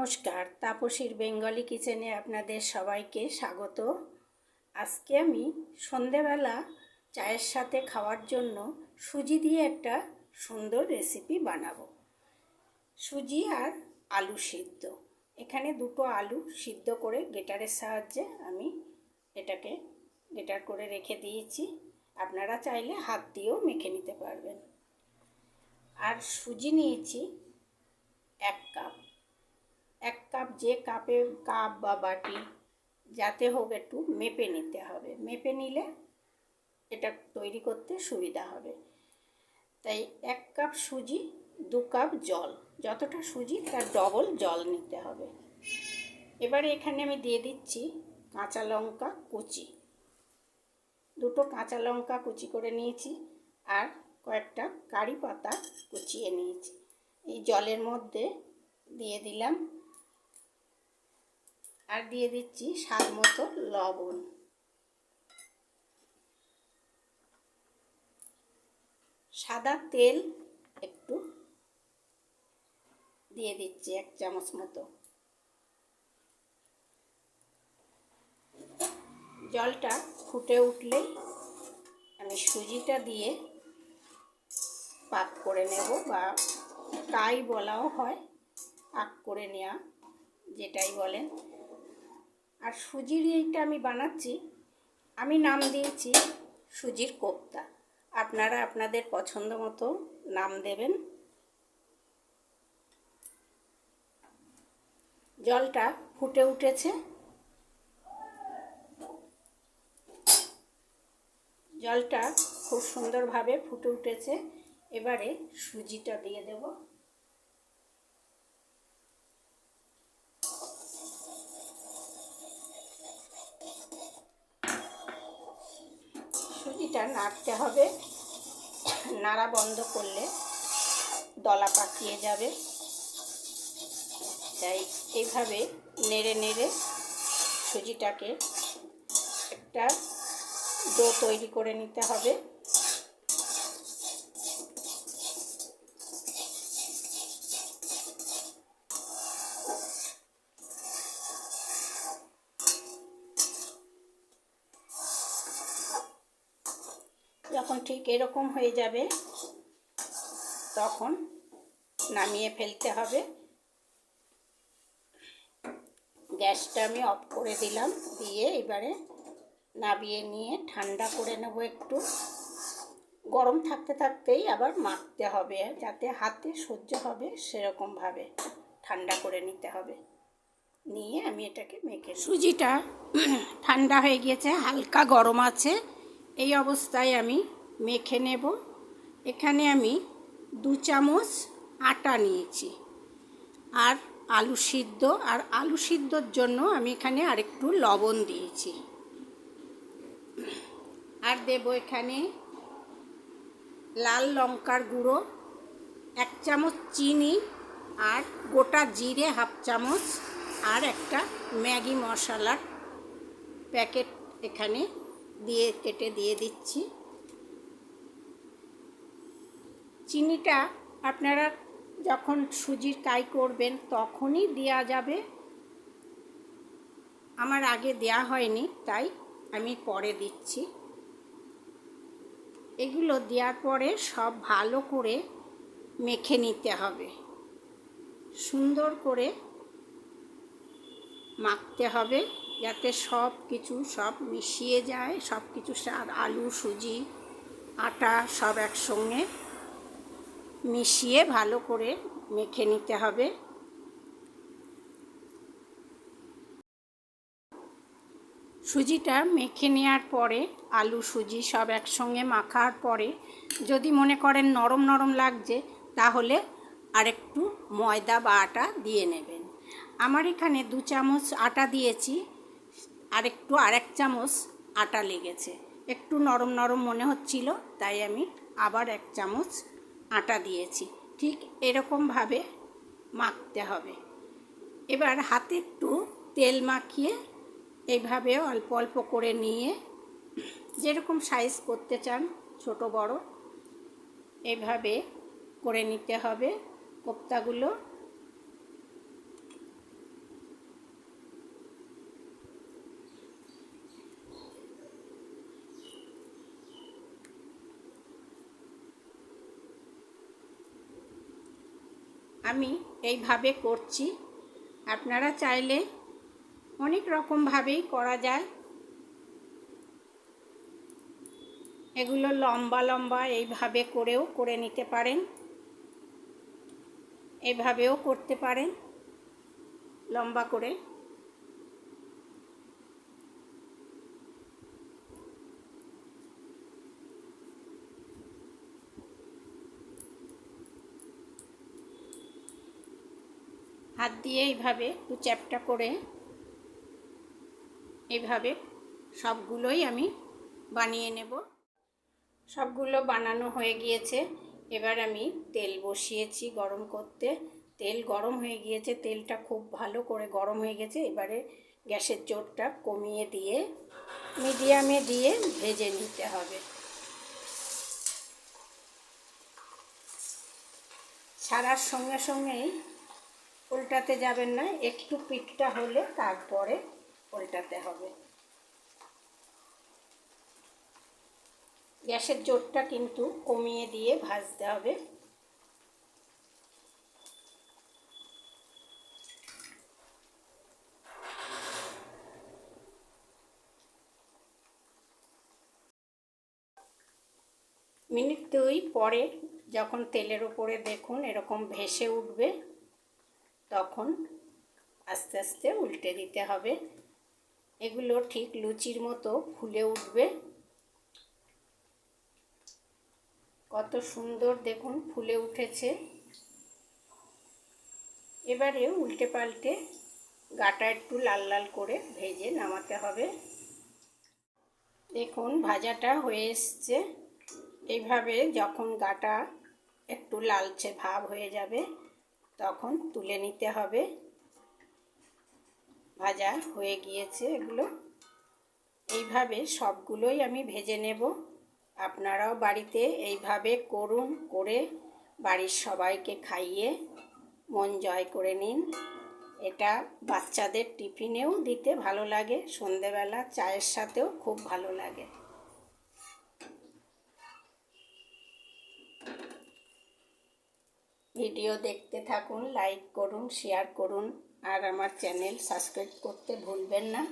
নমস্কার। তাপসীর বেঙ্গলি কিচেনে আপনাদের সবাইকে স্বাগত। আজকে আমি সন্ধেবেলা চায়ের সাথে খাওয়ার জন্য সুজি দিয়ে একটা সুন্দর রেসিপি বানাবো। সুজি আর আলু সিদ্ধ। এখানে দুটো আলু সিদ্ধ করে গেটারের সাহায্যে আমি এটাকে গেটার করে রেখে দিয়েছি। আপনারা চাইলে হাত দিয়েও মেখে নিতে পারবেন। আর সুজি নিয়েছি এক কাপ। এক কাপ যে কাপে কাপ বা বাটি যাতে হোক একটু মেপে নিতে হবে। মেপে নিলে এটা তৈরি করতে সুবিধা হবে। তাই এক কাপ সুজি, দু কাপ জল, যতটা সুজি তার ডবল জল নিতে হবে। এবারে এখানে আমি দিয়ে দিচ্ছি কাঁচা লঙ্কা কুচি। দুটো কাঁচা লঙ্কা কুচি করে নিয়েছি আর কয়েকটা কারি পাতা কুচিয়ে নিয়েছি। এই জলের মধ্যে দিয়ে দিলাম আর দিয়ে দিচ্ছি স্বাদ মতো লবণ। সাদা তেল একটু দিয়ে দিচ্ছি এক চামচ মতো। জলটা ফুটে উঠলেই আমি সুজিটা দিয়ে পাক করে নেব বা কাই বলাও হয়, পাক করে নেওয়া যেটাই বলেন। আর সুজির এইটা আমি বানাচ্ছি। আমি নাম দিয়েছি সুজির কোপ্তা। আপনারা আপনাদের পছন্দ মতো নাম দেবেন। জলটা ফুটে উঠেছে। জলটা খুব সুন্দরভাবে ফুটে উঠেছে। এবারে সুজিটা দিয়ে দেবো। সুজিটা নাড়তে হবে। নাড়া বন্ধ করলে দলা পাকিয়ে যাবে। তাই এইভাবে নেড়ে নেড়ে সুজিটাকে একটা ডো তৈরি করে নিতে হবে। যখন ঠিক এরকম হয়ে যাবে, তখন নামিয়ে ফেলতে হবে। গ্যাসটা আমি অফ করে দিলাম, দিয়ে এবারে নামিয়ে নিয়ে ঠান্ডা করে নেব একটু। গরম থাকতে থাকতেই আবার মাখতে হবে, যাতে হাতে সহ্য হবে সেরকমভাবে। ঠান্ডা করে নিতে হবে। নিয়ে আমি এটাকে মেখে সুজিটা ঠান্ডা হয়ে গিয়েছে, হালকা গরম আছে। এই অবস্থায় আমি মেখে নেব। এখানে আমি দু চামচ আটা নিয়েছি আর আলু সিদ্ধ, আর আলু সিদ্ধর জন্য আমি এখানে আরেকটু লবণ দিয়েছি। আর দেব এখানে লাল লঙ্কার গুঁড়ো, এক চামচ চিনি আর গোটা জিরে হাফ চামচ আর একটা ম্যাগি মশলার প্যাকেট এখানে দিয়ে কেটে দিয়ে দিচ্ছি। চিনিটা আপনারা যখন সুজির কাই করবেন তখনই দেওয়া যাবে। আমার আগে দেয়া হয়নি, তাই আমি পরে দিচ্ছি। এগুলো দেওয়ার পরে সব ভালো করে মেখে নিতে হবে। সুন্দর করে মাখতে হবে যাতে সব কিছু সব মিশিয়ে যায়, সব কিছু আর আলু, সুজি, আটা সব একসঙ্গে মিশিয়ে ভালো করে মেখে নিতে হবে। সুজিটা মেখে নেওয়ার পরে আলু, সুজি সব একসঙ্গে মাখার পরে যদি মনে করেন নরম নরম লাগছে, তাহলে আরেকটু ময়দা বা আটা দিয়ে নেবেন। আমার এখানে দু চামচ আটা দিয়েছি আরেকটু আরেক চামচ আটা লেগেছে। একটু নরম নরম মনে হচ্ছিল, তাই আমি আবার এক চামচ আটা দিয়েছি। ঠিক এরকমভাবে মাখতে হবে। এবার হাতে একটু তেল মাখিয়ে এইভাবে অল্প অল্প করে নিয়ে যেরকম সাইজ করতে চান, ছোট, বড়, এভাবে করে নিতে হবে। কোপ্তাগুলো আমি এইভাবে করছি। আপনারা চাইলে অনেক রকমভাবেই করা যায়। এগুলো লম্বা লম্বা এইভাবে করেও করে নিতে পারেন। এইভাবেও করতে পারেন। লম্বা করে হাত দিয়ে এইভাবে একটু চ্যাপটা করে এইভাবে সবগুলোই আমি বানিয়ে নেব। সবগুলো বানানো হয়ে গিয়েছে। এবার আমি তেল বসিয়েছি গরম করতে। তেল গরম হয়ে গিয়েছে। তেলটা খুব ভালো করে গরম হয়ে গেছে। এবারে গ্যাসের জোরটা কমিয়ে দিয়ে মিডিয়ামে দিয়ে ভেজে নিতে হবে। ছাড়ার সঙ্গে সঙ্গেই উল্টাতে যাবেন না, একটু পিঠটা হলে তারপরে উল্টাতে হবে। গ্যাসের জোরটা কিন্তু কমিয়ে দিয়ে ভাজতে হবে। মিনিট দুই পরে যখন তেলের উপরে দেখুন এরকম ভেসে উঠবে তখন আস্তে আস্তে উল্টে দিতে হবে। এগুলো ঠিক লুচির মতো ফুলে উঠবে। কত সুন্দর দেখুন ফুলে উঠেছে। এবারে উল্টে পাল্টে গাটা একটু লাল লাল করে ভেজে নামাতে হবে। দেখুন ভাজাটা হয়ে এসছে। এইভাবে যখন গাটা একটু লালচে ভাব হয়ে যাবে তখন তুলে নিতে হবে। ভাজা হয়ে গিয়েছে এগুলো। এইভাবে সবগুলোই আমি ভেজে নেব। আপনারাও বাড়িতে এইভাবে করুন, করে বাড়ির সবাইকে খাইয়ে মন জয় করে নিন। এটা বাচ্চাদের টিফিনেও দিতে ভালো লাগে, সন্ধেবেলা চায়ের সাথেও খুব ভালো লাগে। ভিডিও দেখতে থাকুন লাইক করুন শেয়ার করুন আর আমার চ্যানেল সাবস্ক্রাইব করতে ভুলবেন না।